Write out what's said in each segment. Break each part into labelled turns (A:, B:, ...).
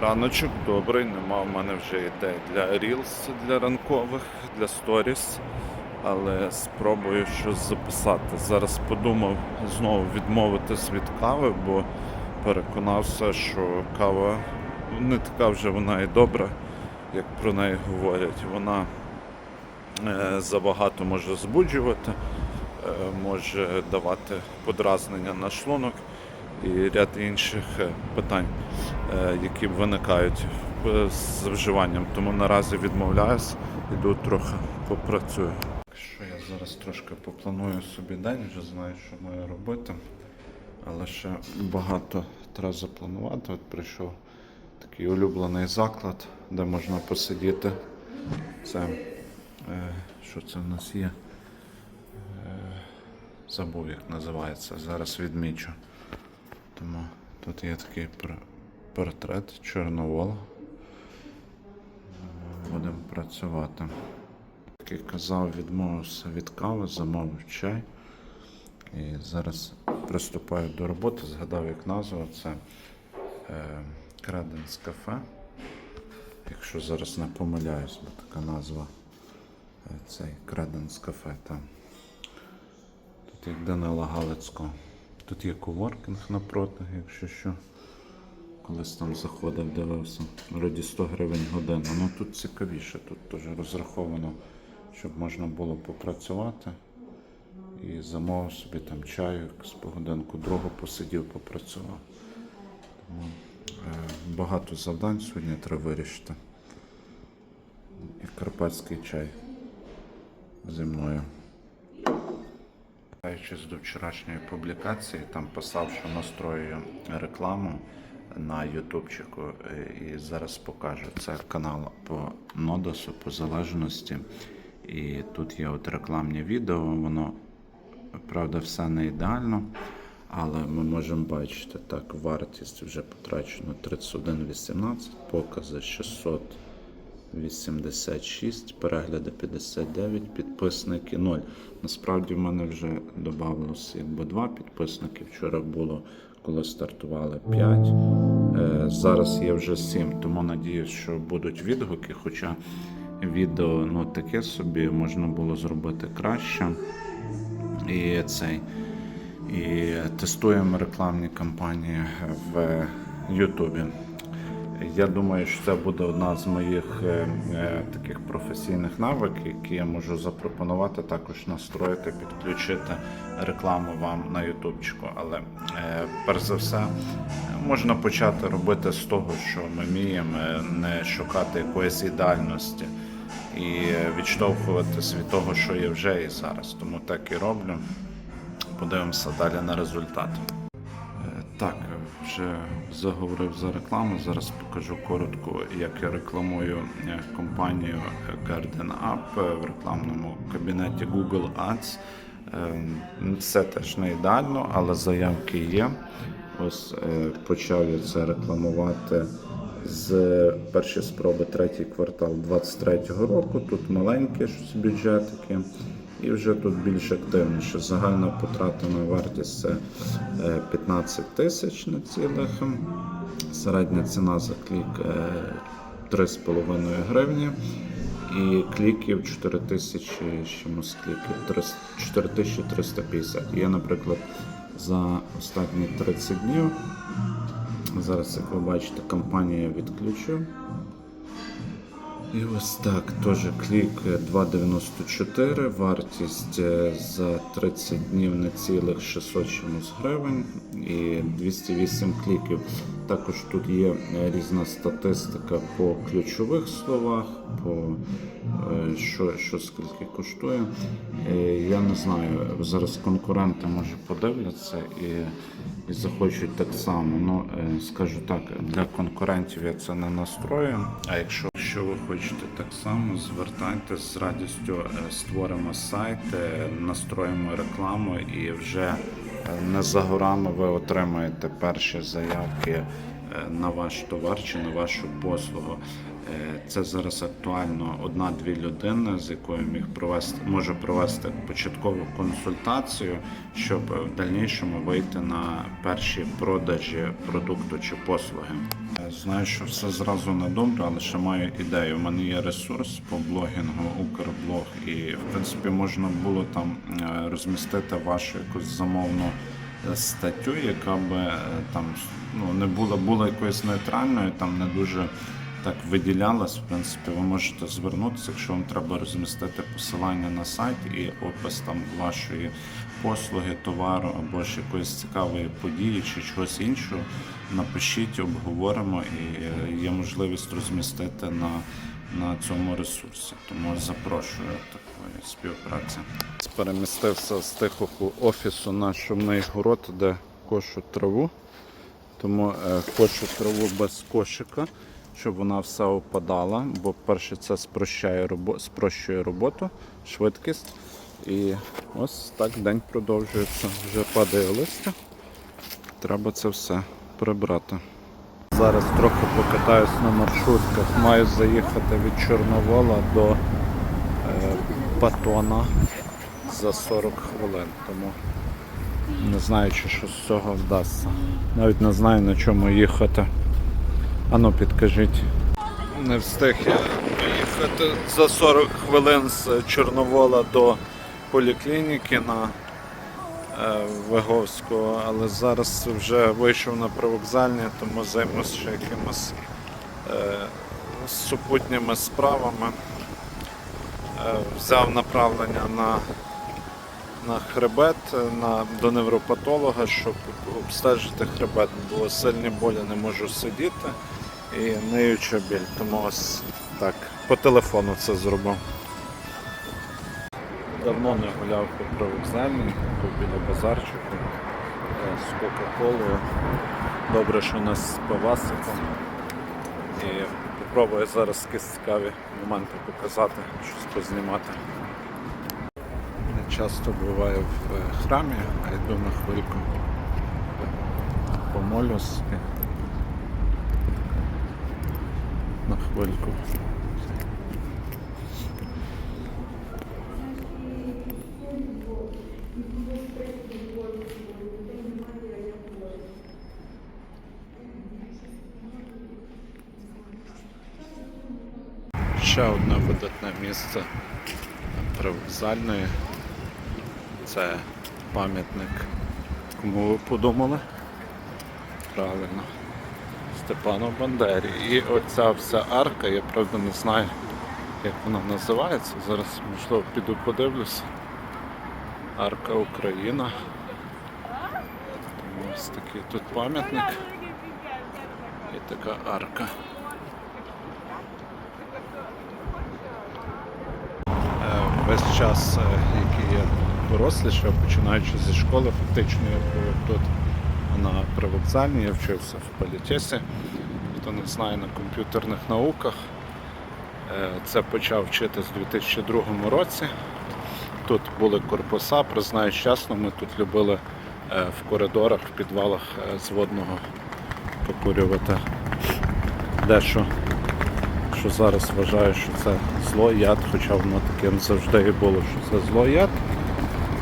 A: Раночок добрий, нема в мене вже ідей для Reels, для ранкових, для сторіс. Але спробую щось записати. Зараз подумав знову відмовитись від кави, бо переконався, що кава не така вже вона і добра, як про неї говорять. Вона е, забагато може збуджувати, е, може давати подразнення на шлунок і ряд інших е, питань, е, які виникають з вживанням. Тому наразі відмовляюсь, іду трохи попрацюю. Що я зараз трошки попланую собі день, вже знаю, що маю робити, але ще багато треба запланувати. От прийшов такий улюблений заклад, де можна посидіти. Це е, що це в нас є? Забув, як називається. Зараз відмічу. Тому тут є такий портрет Чорновола. Будемо працювати. Як я казав, відмовився від кави, замовив чай. І зараз приступаю до роботи. Згадав, як назва це е, Креденс кафе. Якщо зараз не помиляюсь, бо така назва е, цей Креденс кафе. Там. Тут як Данила Галицького. Тут є коворкінг напроти, якщо що. Колись там заходив, дивився. Вроді 100 гривень година. Ну тут цікавіше, тут теж розраховано, щоб можна було попрацювати. І замовив собі там чаю, з погодинку другу посидів, попрацював. Тому е, багато завдань сьогодні треба вирішити. І карпатський чай зі мною. Повертаючись до вчорашньої публікації, там писав, що настрою рекламу на Ютубчику е, і зараз покажу. Це канал по Нодосу, по залежності. І тут є от рекламні відео, воно правда все не ідеально, але ми можемо бачити так, вартість вже потрачено 31,18, покази 600. 86, перегляди 59, підписники 0. Насправді в мене вже додавалось якби два підписники. Вчора було, коли стартували 5. Е, зараз є вже 7, тому надіюсь, що будуть відгуки. Хоча відео ну, таке собі можна було зробити краще. І цей. І тестуємо рекламні кампанії в Ютубі. Я думаю, що це буде одна з моїх е, е, таких професійних навиків, які я можу запропонувати, також настроїти, підключити рекламу вам на ютубчику. Але е, перш за все можна почати робити з того, що ми вміємо, не шукати якоїсь ідеальності і відштовхуватись від того, що є вже і зараз. Тому так і роблю. Подивимося далі на результат. Так, вже заговорив за рекламу. Зараз покажу коротко, як я рекламую е, компанію Garden Up в рекламному кабінеті Google Ads. Е, Це теж не ідеально, але заявки є. Ось е, почав я це рекламувати з першої спроби третій квартал 23-го року. Тут маленькі бюджетики. І вже тут більш активніше. Загальна потратена вартість це е, 15 тисяч на цілих. Середня ціна за клік е, 3,5 гривні. І кліків 4 тисячі з чимось кліків 4350. Я, наприклад, за останні 30 днів. Зараз, як ви бачите, кампанію відключив. І ось так, теж клік 2,94, вартість е, за 30 днів не цілих 600 чимось гривень і 208 кліків. Також тут є е, різна статистика по ключових словах, по е, що, що скільки коштує. Е, Я не знаю, зараз конкуренти може подивляться і, і захочуть так само. Ну, е, скажу так, для конкурентів я це не настрою. А якщо Якщо ви хочете так само, звертайтесь з радістю, е, створимо сайт, е, настроїмо рекламу і вже е, не за горами ви отримаєте перші заявки на ваш товар чи на вашу послугу. Е, Це зараз актуально одна-дві людини, з якою міг провести може провести початкову консультацію, щоб в дальнішому вийти на перші продажі продукту чи послуги. Е, Знаю, що все зразу не добре, але ще маю ідею. У мене є ресурс по блогінгу Укрблог, і в принципі можна було там е, розмістити вашу якусь замовну статтю, яка е, там ну, не була, була якоюсь нейтральною, там не дуже так виділялась. В принципі, ви можете звернутися, якщо вам треба розмістити посилання на сайт і опис там вашої послуги, товару або ж якоїсь цікавої події чи чогось іншого. Напишіть, обговоримо і е, є можливість розмістити на, на цьому ресурсі. Тому запрошую такої співпраці. Перемістився з тихого офісу на шумний город, де кошу траву. Тому е, кошу траву без кошика, щоб вона все опадала, бо перше це спрощає робо- спрощує роботу, швидкість. І ось так день продовжується. Вже падає листя. Треба це все прибрати. Зараз трохи покатаюсь на маршрутках. Маю заїхати від Чорновола до е, Патона за 40 хвилин. Тому не знаю, чи що з цього вдасться. Навіть не знаю на чому їхати. Ану, підкажіть. Не встиг я поїхати за 40 хвилин з Чорновола до поліклініки на е, Виговського, але зараз вже вийшов на привокзальні, тому займусь ще якимось е, супутніми справами. Е, взяв направлення на на хребет на, до невропатолога, щоб обстежити хребет, бо сильні болі не можу сидіти і ниюча біль. Тому ось так, по телефону це зробив. Давно не гуляв по привокзальній, тут біля базарчику е, з Кока-Колою. Добре, що у нас з пивасиком. І попробую зараз якісь цікаві моменти показати, щось познімати. Не часто буваю в е, храмі, а йду на хвильку. Помолюсь і на хвильку. Ще одне видатне місце привокзальної. Це пам'ятник. Кому ви подумали? Правильно. Степану Бандері. І оця вся арка, я правда не знаю, як вона називається. Зараз можливо піду подивлюся. Арка Україна. Ось такий тут пам'ятник. І така арка. Е, Весь час, е, який я дорослішав, починаючи зі школи, фактично я був тут на привокзальні, я вчився в політесі. Хто не знає на комп'ютерних науках. Е, Це почав вчитись у 2002 році. Тут були корпуса, признаюсь чесно, ми тут любили е, в коридорах, в підвалах е, з водного покурювати дещо, що зараз вважаю, що це зло яд, хоча воно таким завжди і було, що це зло яд,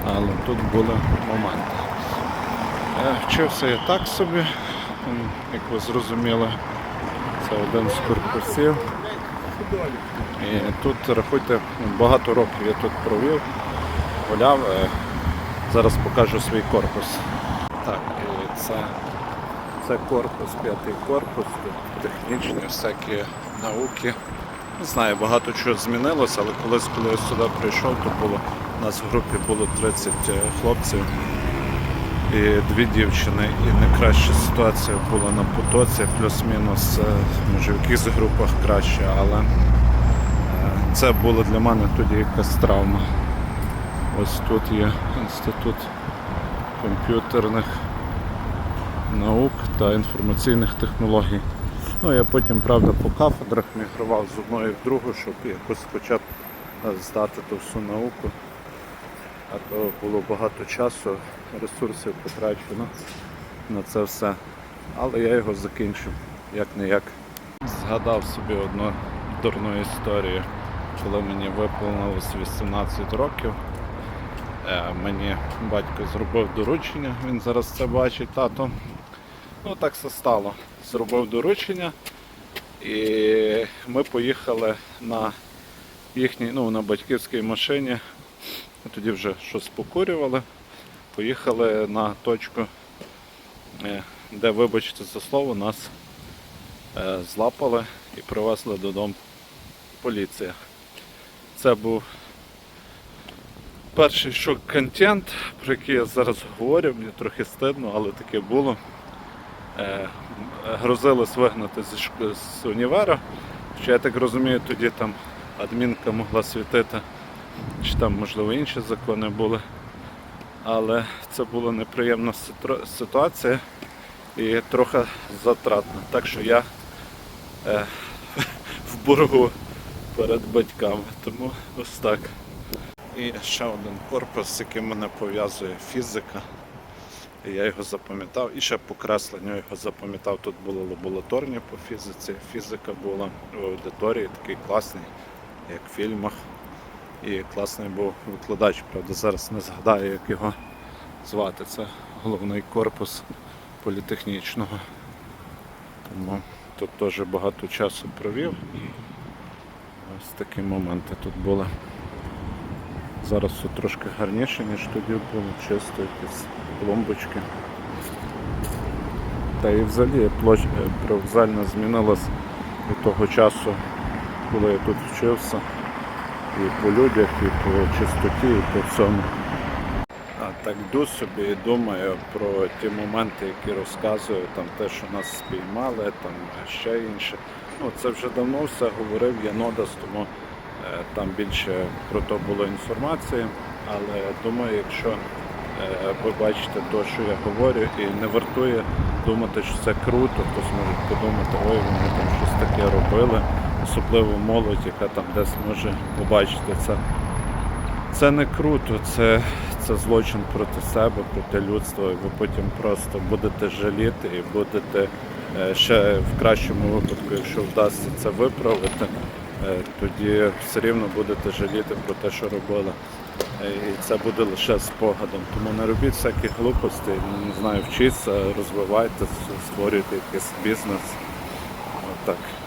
A: але тут були моменти. Е, Вчився я так собі, як ви зрозуміли, це один з корпусів. І тут, рахуйте, багато років я тут провів, гуляв. Е, Зараз покажу свій корпус. Так, і це, це корпус, п'ятий корпус, технічні всякі науки. Не знаю, багато чого змінилося, але колись, коли я сюди прийшов, то було, нас в групі було 30 хлопців і дві дівчини. І найкраща ситуація була на потоці, плюс-мінус, е, може в якихось групах краще, але е, це було для мене тоді якась травма. Ось тут є інститут комп'ютерних наук та інформаційних технологій. Ну, я потім, правда, по кафедрах мігрував з одної в другу, щоб якось б е, здати ту всю науку. А то було багато часу, ресурсів потрачено на це все. Але я його закінчив, як не як. Згадав собі одну дурну історію, коли мені виповнилось 18 років. Е, Мені батько зробив доручення, він зараз це бачить, тато. Ну так все стало. Зробив доручення. І ми поїхали на їхній, ну, на батьківській машині. Тоді вже щось покурювали. Поїхали на точку, е, де, вибачте за слово, нас е, злапали і привезли додому поліція. Це був перший шок-контент, про який я зараз говорю, мені трохи стидно, але таке було. Е, грозились вигнати з універа. Що я так розумію, тоді там адмінка могла світити, чи там, можливо, інші закони були. Але це була неприємна ситуація і трохи затратна. Так що я е, в боргу перед батьками. Тому ось так. І ще один корпус, з яким мене пов'язує фізика. Я його запам'ятав. І ще по кресленню його запам'ятав. Тут були лабораторні по фізиці. Фізика була в аудиторії, такий класний, як в фільмах. І класний був викладач, правда, зараз не згадаю, як його звати. Це головний корпус політехнічного. Тому тут теж багато часу провів. Ось такі моменти тут були. Зараз все трошки гарніше, ніж тоді було, чисто якісь клумбочки. Та і взагалі площа е, привокзальна змінилась від того часу, коли я тут вчився. І по людях, і по чистоті, і по всьому. А так йду собі і думаю про ті моменти, які розказую, там те, що нас спіймали, там ще інше. Ну, це вже давно все говорив Янодас, тому е, там більше про то було інформації. Але думаю, якщо е, ви бачите те, що я говорю, і не вартує думати, що це круто, хтось може подумати, ой, вони там щось таке робили, особливо молодь, яка там десь може побачити це. Це не круто, це, це злочин проти себе, проти людства. І ви потім просто будете жаліти і будете е, ще в кращому випадку, якщо вдасться це виправити, е, тоді все рівно будете жаліти про те, що робили. Е, І це буде лише спогадом. Тому не робіть всяких глупостей, не знаю, вчіться, розвивайте, створюйте якийсь бізнес. Отак.